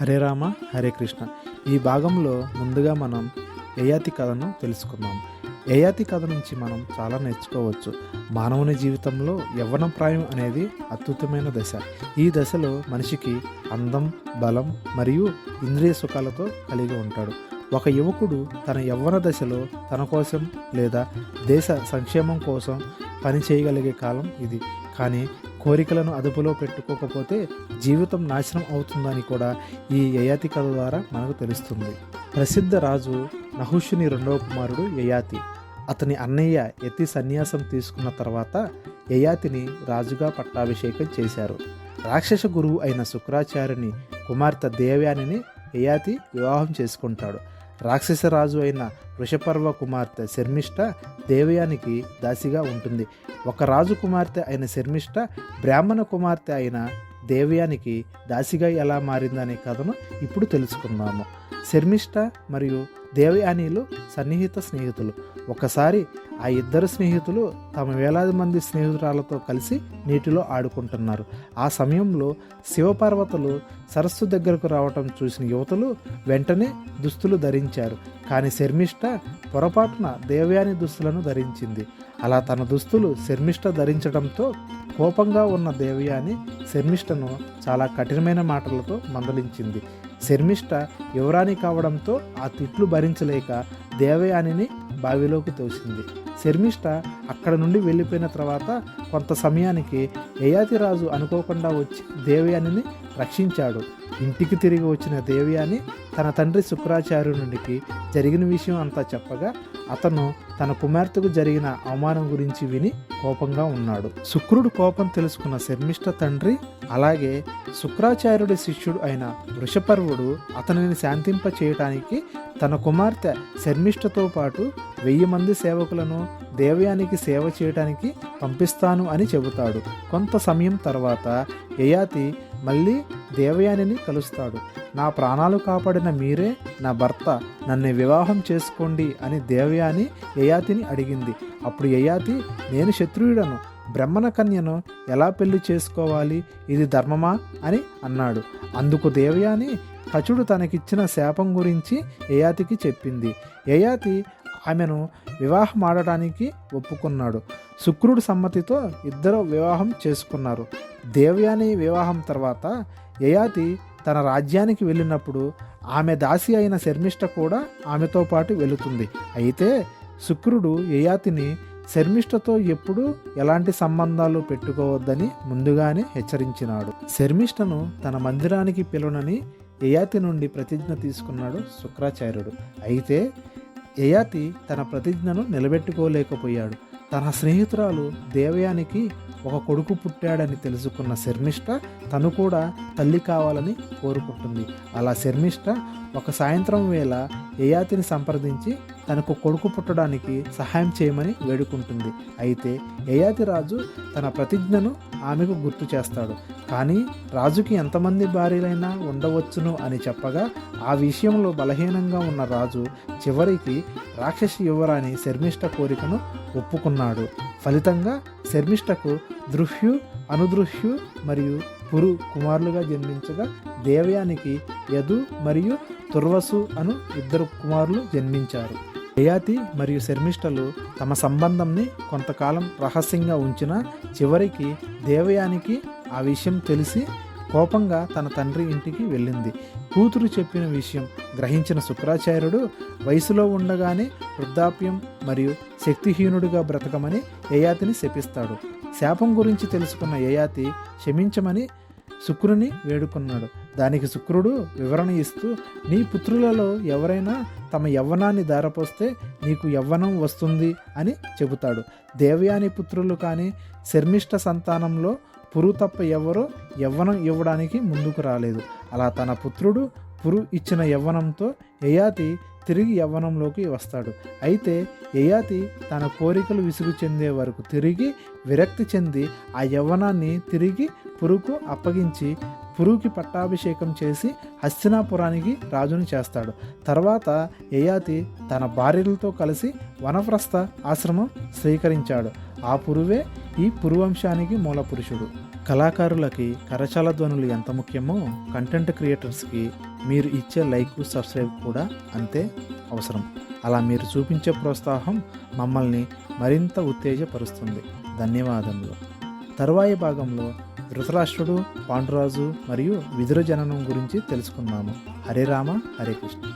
హరే రామ హరే కృష్ణ. ఈ భాగంలో ముందుగా మనం యయాతి కథను తెలుసుకుందాం. యయాతి కథ నుంచి మనం చాలా నేర్చుకోవచ్చు. మానవుని జీవితంలో యవ్వన ప్రాయం అనేది అద్భుతమైన దశ. ఈ దశలో మనిషికి అందం బలం మరియు ఇంద్రియ సుఖాలతో కలిగి ఉంటాడు. ఒక యువకుడు తన యవ్వన దశలో తన కోసం లేదా దేశ సంక్షేమం కోసం పని చేయగలిగే కాలం ఇది. కానీ కోరికలను అదుపులో పెట్టుకోకపోతే జీవితం నాశనం అవుతుందని కూడా ఈ యయాతి కథ ద్వారా మనకు తెలుస్తుంది. ప్రసిద్ధ రాజు నహుషుని రెండవ కుమారుడు యయాతి. అతని అన్నయ్య ఎత్తి సన్యాసం తీసుకున్న తర్వాత యయాతిని రాజుగా పట్టాభిషేకం చేశారు. రాక్షస గురువు అయిన శుక్రాచార్యుని కుమార్తె దేవ్యానిని యయాతి వివాహం చేసుకుంటాడు. రాక్షస రాజు అయిన వృషపర్వ కుమార్తె శర్మిష్ట దేవయానికి దాసిగా ఉంటుంది. ఒక రాజు కుమార్తె అయిన శర్మిష్ట బ్రాహ్మణ కుమార్తె అయిన దేవయానికి దాసిగా ఎలా మారిందనే కథను ఇప్పుడు తెలుసుకుందాము. శర్మిష్ట మరియు దేవయానిలు సన్నిహిత స్నేహితులు. ఒకసారి ఆ ఇద్దరు స్నేహితులు తమ వేలాది మంది స్నేహితురాలతో కలిసి నీటిలో ఆడుకుంటున్నారు. ఆ సమయంలో శివపార్వతులు సరస్సు దగ్గరకు రావటం చూసిన యువతులు వెంటనే దుస్తులు ధరించారు. కానీ శర్మిష్ట పొరపాటున దేవయాని దుస్తులను ధరించింది. అలా తన దుస్తులు శర్మిష్ట ధరించడంతో కోపంగా ఉన్న దేవయాని శర్మిష్టను చాలా కఠినమైన మాటలతో మందలించింది. శర్మిష్ట యువరాణి కావడంతో ఆ తిట్లు భరించలేక దేవయానిని బావిలోకి తోసింది. శర్మిష్ట అక్కడ నుండి వెళ్ళిపోయిన తర్వాత కొంత సమయానికి యయాతిరాజు అనుకోకుండా వచ్చి దేవయానిని రక్షించాడు. ఇంటికి తిరిగి వచ్చిన దేవయాని తన తండ్రి శుక్రాచార్యునికి జరిగిన విషయం అంతా చెప్పగా అతను తన కుమార్తెకు జరిగిన అవమానం గురించి విని కోపంగా ఉన్నాడు. శుక్రుడు కోపం తెలుసుకున్న శర్మిష్ట తండ్రి అలాగే శుక్రాచార్యుడి శిష్యుడు అయిన వృషపర్వుడు అతనిని శాంతింప చేయటానికి తన కుమార్తె శర్మిష్ఠతో పాటు వెయ్యి మంది సేవకులను దేవయానికి సేవ చేయడానికి పంపిస్తాను అని చెబుతాడు. కొంత సమయం తర్వాత యయాతి మళ్ళీ దేవయానిని కలుస్తాడు. నా ప్రాణాలు కాపాడిన మీరే నా భర్త నన్ను వివాహం చేసుకోండి అని దేవయాని యయాతిని అడిగింది. అప్పుడు యయాతి నేను శత్రుయుడను బ్రహ్మణ కన్యను ఎలా పెళ్ళి చేసుకోవాలి? ఇది ధర్మమా? అని అన్నాడు. అందుకు దేవయాని కచుడు తనకిచ్చిన శాపం గురించి యయాతికి చెప్పింది. యయాతి ఆమెను వివాహం ఆడటానికి ఒప్పుకున్నాడు. శుక్రుడు సమ్మతితో ఇద్దరు వివాహం చేసుకున్నారు. దేవయాని వివాహం తర్వాత యయాతి తన రాజ్యానికి వెళ్ళినప్పుడు ఆమె దాసి అయిన శర్మిష్ట కూడా ఆమెతో పాటు వెళుతుంది. అయితే శుక్రుడు యయాతిని శర్మిష్టతో ఎప్పుడూ ఎలాంటి సంబంధాలు పెట్టుకోవద్దని ముందుగానే హెచ్చరించినాడు. శర్మిష్టను తన మందిరానికి పిలువనని యయాతి నుండి ప్రతిజ్ఞ తీసుకున్నాడు శుక్రాచార్యుడు. అయితే యయాతి తన ప్రతిజ్ఞను నిలబెట్టుకోలేకపోయాడు. తన స్నేహితురాలు దేవయానికి ఒక కొడుకు పుట్టాడని తెలుసుకున్న శర్మిష్ట తను కూడా తల్లి కావాలని కోరుకుంటుంది. అలా శర్మిష్ట ఒక సాయంత్రం వేళ యయాతిని సంప్రదించి తనకు కొడుకు పుట్టడానికి సహాయం చేయమని వేడుకుంటుంది. అయితే యయాతి రాజు తన ప్రతిజ్ఞను ఆమెకు గుర్తు చేస్తాడు. కానీ రాజుకి ఎంతమంది భార్యలైనా ఉండవచ్చును అని చెప్పగా ఆ విషయంలో బలహీనంగా ఉన్న రాజు చివరికి రాక్షసి యువరాణి శర్మిష్ట కోరికను ఒప్పుకున్నాడు. ఫలితంగా శర్మిష్టకు దృహ్యు అనుదృహ్యు మరియు పురు కుమారులుగా జన్మించగా దేవయానికి యదు మరియు తుర్వసు అను ఇద్దరు కుమారులు జన్మించారు. యయాతి మరియు శర్మిష్టలు తమ సంబంధంని కొంతకాలం రహస్యంగా ఉంచిన చివరికి దేవయానికి ఆ విషయం తెలిసి కోపంగా తన తండ్రి ఇంటికి వెళ్ళింది. కూతురు చెప్పిన విషయం గ్రహించిన శుక్రాచార్యుడు వయసులో ఉండగానే వృద్ధాప్యం మరియు శక్తిహీనుడిగా బ్రతకమని యయాతిని శపిస్తాడు. శాపం గురించి తెలుసుకున్న యయాతి క్షమించమని శుక్రుని వేడుకున్నాడు. దానికి శుక్రుడు వివరణ ఇస్తూ నీ పుత్రులలో ఎవరైనా తమ యవ్వనాన్ని దారపోస్తే నీకు యవ్వనం వస్తుంది అని చెబుతాడు. దేవయాని పుత్రులు కానీ శర్మిష్ట సంతానంలో పురు తప్ప ఎవరో యవ్వనం ఇవ్వడానికి ముందుకు రాలేదు. అలా తన పుత్రుడు పురు ఇచ్చిన యవ్వనంతో యయాతి తిరిగి యవ్వనంలోకి వస్తాడు. అయితే యయాతి తన కోరికలు విసుగు చెందే వరకు తిరిగి విరక్తి చెంది ఆ యవ్వనాన్ని తిరిగి పురుకు అప్పగించి పురుకి పట్టాభిషేకం చేసి హస్తినాపురానికి రాజుని చేస్తాడు. తర్వాత యయాతి తన భార్యలతో కలిసి వనప్రస్థ ఆశ్రమం స్వీకరించాడు. ఆ పురువే ఈ పురువంశానికి మూల పురుషుడు కళాకారులకి కరచాల ధ్వనులు ఎంత ముఖ్యమో కంటెంట్ క్రియేటర్స్కి మీరు ఇచ్చే లైక్ సబ్స్క్రైబ్ కూడా అంతే అవసరం. అలా మీరు చూపించే ప్రోత్సాహం మమ్మల్ని మరింత ఉత్తేజపరుస్తుంది. ధన్యవాదములు. తరువాయి భాగంలో ధృతరాష్ట్రుడు పాండురాజు మరియు విదురజననం గురించి తెలుసుకున్నాము హరే రామ హరే కృష్ణ.